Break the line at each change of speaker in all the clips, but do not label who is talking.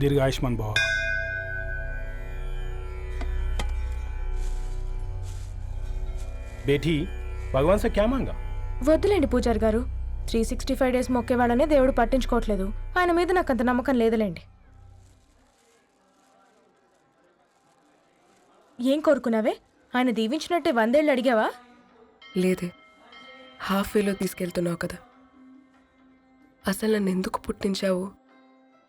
దీర్ఘ ఆయుష్మాన్ భవ. బేటీ భగవాన్ సే క్యా
వద్దులేండి పూజారి గారు. త్రీ సిక్స్టీ ఫైవ్ డేస్ మొక్కేవాళ్ళనే దేవుడు పట్టించుకోవట్లేదు. ఆయన మీద నాకు అంత నమ్మకం లేదులేండి. ఏం కోరుకున్నావే? ఆయన దీవించినట్టే వందేళ్ళు అడిగావా?
లేదే. హాఫ్ వేలో తీసుకెళ్తున్నావు కదా. అసలు నన్ను ఎందుకు పుట్టించావు?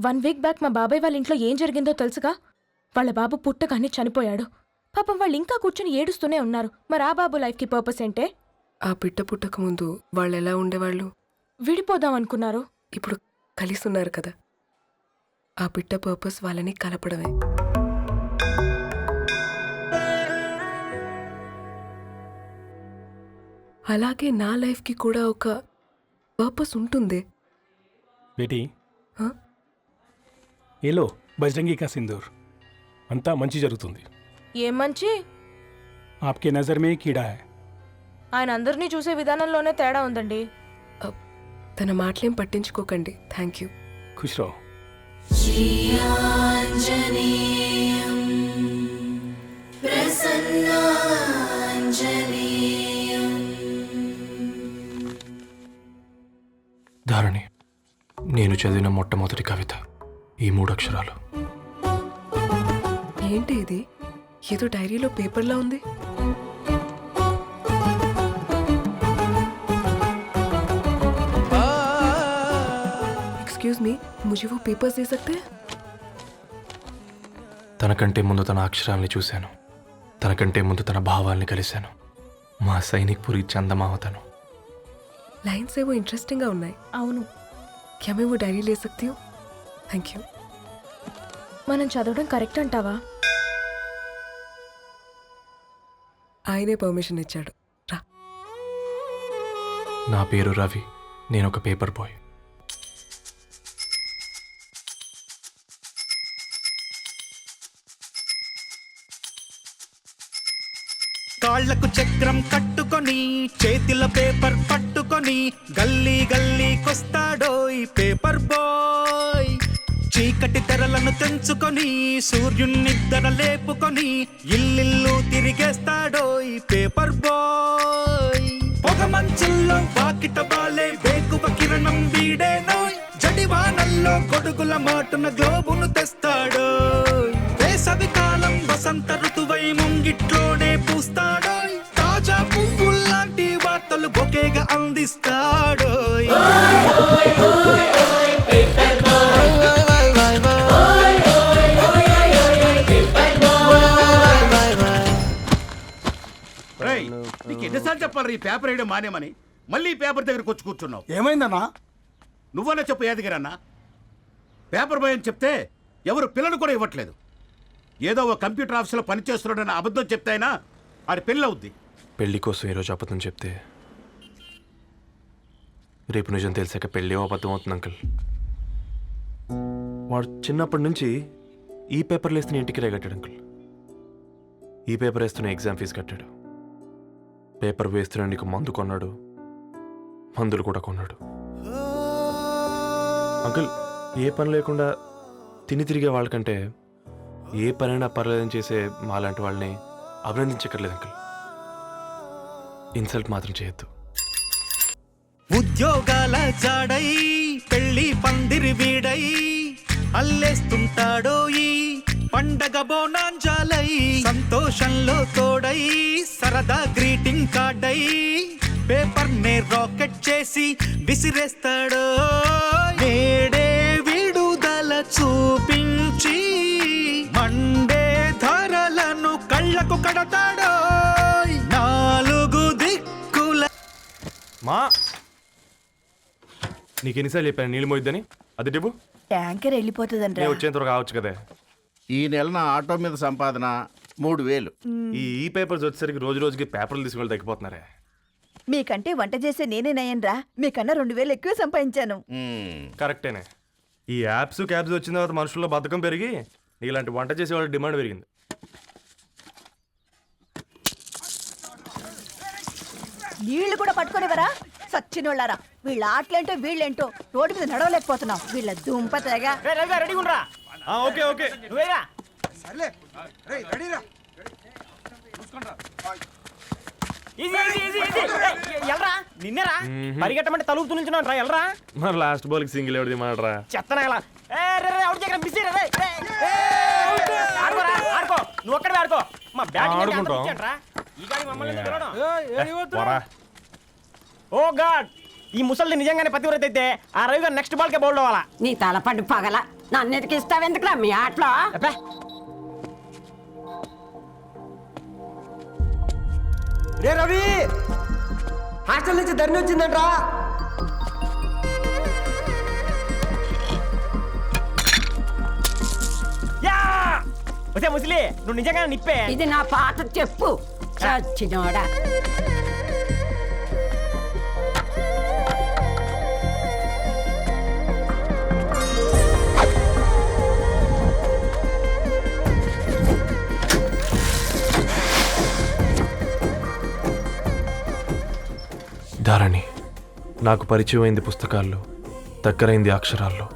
వన్ వీక్ బ్యాక్ మా బాబాయ్ వాళ్ళ ఇంట్లో ఏం జరిగిందో తెలుసుగా? వాళ్ళ బాబు పుట్టగానే చనిపోయాడు. పాపం వాళ్ళు ఇంకా కూర్చొని ఏడుస్తూనే ఉన్నారు. మరి ఆ బాబు లైఫ్కి పర్పస్ ఏంటే?
ఆ పిట్ట పుట్టక ముందు వాళ్ళు ఎలా ఉండేవాళ్ళు?
విడిపోదాం అనుకున్నారు.
ఇప్పుడు కలిసి ఉన్నారు కదా. ఆ పిట్ట పర్పస్ వాళ్ళని కలపడమే. అలాగే నా లైఫ్కి కూడా ఒక పర్పస్ ఉంటుంది. హ?
ఏలో బజరంగి కా సింధూర్. అంతా మంచి జరుగుతుంది.
ఏం మంచి?
ఆప్కే నజర్ మే కీడా హై.
ఆయన అందరినీ చూసే విధానంలోనే తేడా ఉందండి.
తన మాటలేం పట్టించుకోకండి. Thank you.
ఖుష్ రావు
ధారణి నేను చదివిన మొట్టమొదటి కవిత. ఈ మూడు అక్షరాలు
ఏంటి ఇది ఏదో డైరీలో పేపర్లా ఉంది एक्सक्यूज मी मुझे वो पेपर्स दे सकते हैं
తనకంటే ముందు తన అక్షరాల్ని చూశాను తనకంటే ముందు తన భావాల్ని కలిశాను మా సైనిక్ పురి చందమామ తను
लाइन्स है वो इंटरेस्टिंग గా ఉన్నాయి
అవును
क्या मैं वो डायरी ले सकती हूँ థ్యాంక్ యూ
మనం చదవడం కరెక్ట్ అంటావా?
ఆయనే పర్మిషన్ ఇచ్చాడు. రా.
నా పేరు రవి. నేను ఒక పేపర్ బాయ్
కాళ్ళకు చక్రం కట్టుకొని చేతిలో పేపర్ పట్టుకొని గల్లీ గల్లీ కొస్తాడోయ్ పేపర్ బాయ్ చీకటి తెరలను తెంచుకొని సూర్యున్నిద్దర లేపుకొని ఇల్లిల్లు తిరిగేస్తాడో ఈ పేపర్ బాయ్. పొగ మంచుల్లో వాకిట బాలే వేకువ కిరణం వీడేనోయ్ జడివానల్లో కొడుకుల మాటున గ్లోబును
తెస్తా ఎన్నిసార్లు చెప్పాలి ఈ పేపర్ వేయడం మానేమని. మళ్ళీ ఈ పేపర్ దగ్గరకు వచ్చి కూర్చున్నావు.
ఏమైందన్నా?
నువ్వన్నా చెప్పు యాదగిరన్నా పేపర్ బాయ్ అని చెప్తే ఎవరు పిల్లలు కూడా ఇవ్వట్లేదు. ఏదో ఒక కంప్యూటర్ ఆఫీసులో పనిచేస్తున్నాడని అబద్ధం చెప్తే అయినా ఆడి పెళ్ళి అవుద్ది.
పెళ్ళి కోసం ఈరోజు అబద్ధం చెప్తే రేపు నిజం తెలిసాక పెళ్ళి అబద్ధం అవుతుంది అంకుల్? వాడు చిన్నప్పటి నుంచి ఈ పేపర్లు వేస్తున్న ఇంటికి కట్టాడు అంకుల్. ఈ పేపర్ వేస్తున్న ఎగ్జామ్ ఫీజు కట్టాడు. పేపర్ వేస్తున్న నీకు మందు కొన్నాడు. మందులు కూడా కొన్నాడు. అంకుల్ ఏ పని లేకుండా తిని తిరిగే వాళ్ళకంటే ఏ పనైనా పర్లేదని చేసే మాలాంటి వాళ్ళని అభినందించక్కర్లేదు అంకుల్. ఇన్సల్ట్ మాత్రం చేయొద్దు.
ఉద్యోగాల జాడై పెళ్ళి పందిరి వీడై అల్లేస్తుంటాడో ఈ పండగ బోనాంజాలై సంతోషంలో తోడై సరదా గ్రీటింగ్ కార్డై పేపర్ నే రాకెట్ చేసి విసిరేస్తాడో. నేడే విడుదల చూపించి మండే ధరలను కళ్ళకు కడతాడో. నాలుగు దిక్కుల
మా నీకు ఎన్నిసార్లు చెప్పాను నీళ్ళు మోయిద్దని? అది డివ్వు
ట్యాంకర్ వెళ్ళిపోతుందంట
వచ్చేంత వరకు కావచ్చు కదే.
ఈ నెల నా ఆటో మీద సంపాదన మూడు వేలు.
ఈ ఈ పేపర్స్ వచ్చేసరికి రోజు రోజుకి పేపర్లు తీసుకుని తగ్గిపోతున్నారే.
మీకంటే వంట చేసే నేనే నయ్యన్రా మీకన్నా రెండు వేలు ఎక్కువ సంపాదించాను.
కరెక్టేనే. ఈ యాప్స్ క్యాబ్స్ వచ్చిన తర్వాత మనుషుల్లో బద్ధకం పెరిగి ఇలాంటి వంట చేసే వాళ్ళ డిమాండ్ పెరిగింది.
నీళ్ళు కూడా పట్టుకునేవరా సచ్చినోళ్ళారా. వీళ్ళ ఆటలేంటో వీళ్ళేంటో రోడ్డు మీద నడవలేకపోతున్నాం. వీళ్ళ దుంప తెగ.
Okay okay.
ఎల్రా? నిన్నేరా? పరిగెట్టమంటే తలుపుతూ నుంచి రా ఎల్రా?
మరి లాస్ట్ బాల్కి సింగిల్ ఎవరిది మాడరా
చెత్తనా ఎలా? రే రే అవుట్ మిస్ రే రే. ఆడుకోరా ఆడుకో నువ్వు ఒక్కడే ఆడుకో. మా బ్యాటింగ్ ఓ గాడ్! ఈ ముసలిది నిజంగానే పతివ్రత అయితే ఆ రవి గారు నెక్స్ట్ బాల్ కే బౌల్డ్ అవ్వాలా?
నీ తలపండు పగల. నన్ను ఇస్తావెందుకురా మీ ఆటలో?
అబ్బే.
రే రవి! హాస్టల్ నుంచి ధరణి వచ్చిందంట్రా.
ముసలి నువ్వు నిజంగానే నిప్పే.
ఇది నా పాట చెప్పు. చచ్చినోడా.
ధరణి నాకు పరిచయమైంది పుస్తకాల్లో దగ్గరైంది అక్షరాల్లో.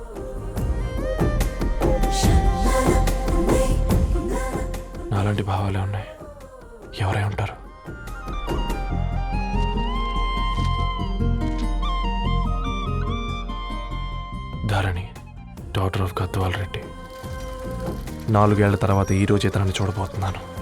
నాలాంటి భావాలే ఉన్నాయి. ఎవరై ఉంటారు? Dharani doctor of Gadwal Reddy. నాలుగేళ్ళ తర్వాత ఈరోజు రోజు చూడబోతున్నాను.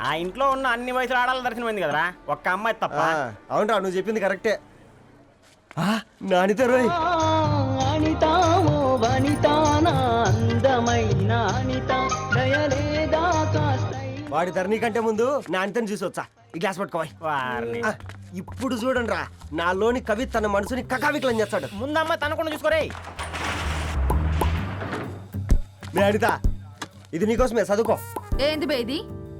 ఆ ఇంట్లో ఉన్న అన్ని వయసుల ఆడాల దర్శనమైంది కదరా? ఒక్క అమ్మాయి తప్ప.
అవునరా నువ్వు చెప్పింది కరెక్టే. ఆ, నానితో రోయ్. వాడి ధరణి కంటే ముందు నానితని చూసి వచ్చా. ఈ గ్లాస్ పట్టుకోవాలి
వారిని.
ఇప్పుడు చూడండి రా నాలోని కవి తన మనసుని కకావికలం చేస్తాడు.
ముందమ్మ తనకుండా చూసుకోరే
నే అనిత ఇది నీకోసమే చదువుకో.
ఏంది బేది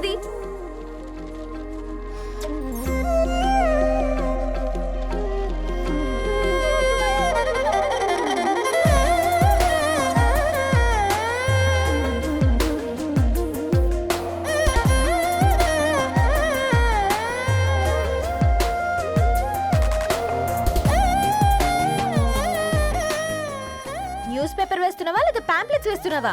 ఏంటిది న్యూస్ పేపర్ వేస్తున్నావా? లేదా పాంప్లెట్స్ వేస్తున్నావా?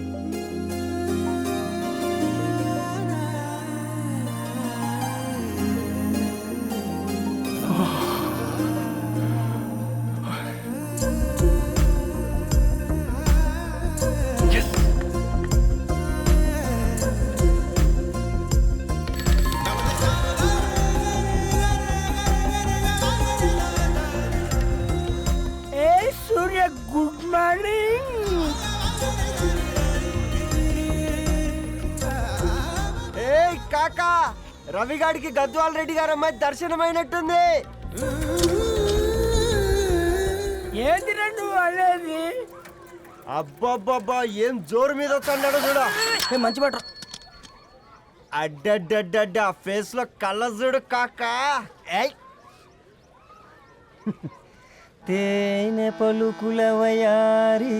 రవిగాడికి గద్వాల్ రెడ్డి గారు అమ్మాయి దర్శనమైనట్టుంది.
ఏంటి నువ్వు అనేది
అబ్బబ్బబ్బా ఏం జోరు మీద వస్తున్నాడో చూడు.
మంచి బట్ట
అడ్డడ్డడ్డడ్డ ఫేస్లో కళ్ళ చూడు కాకా. ఏయ్. తేనె పలుకుల వయారి.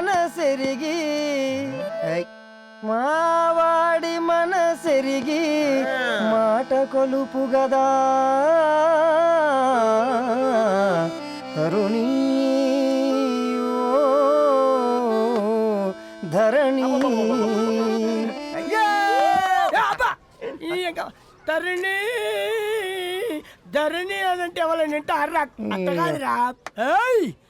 మనసెరిగి మావాడి మనసెరిగి మాట కొలుపు గదా తరుణీ ధరణి
తరుణి ధరణి అదంటే ఎవరైనా వింటే అర్రా అట్ట కాదురా ఏయ్!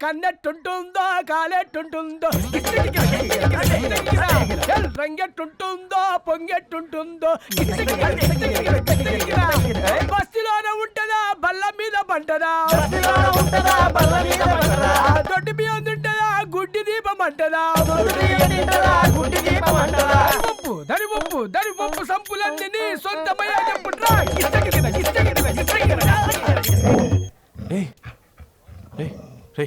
కన్నెట్టుంటుందో కాలెట్టుంటుందో రంగెట్టుంటుందో పొంగెట్టుంటుందో బస్సులోనే ఉంటదా బల్ల మీద పంటదా దొడ్డి మీద ఉంటుందా గుడ్డి దీపం అంటదా? గుడ్డి దీపం అంటదా దరి ఉప్పు దరి ఉప్పు సంపులన్నీ సొంతమయ్యా చెప్పుట్రా. గిచ్చగిరిన, గిచ్చగిరిన,
రే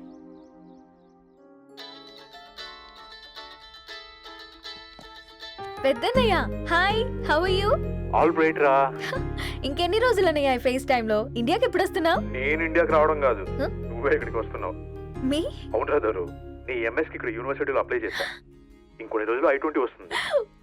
పెద్దన్నయ్య. Hi how are you
all right రా.
ఇంకెన్ని రోజులన్నయ్య ఫేస్ టైమ్లో? ఇండియాకి ఎప్పుడు వస్తున్నావు
నేను ఇండియాకి రావడం కాదు.
Huh?
నువ్వే ఇక్కడికి వస్తున్నావు.
మీ?
అవును రాదారు నీ ఎంఎస్కి ఇక్కడ యూనివర్సిటీలో అప్లై చేశా. ఇంకొన్ని రోజులు ఐ ట్వంటీ వస్తుంది.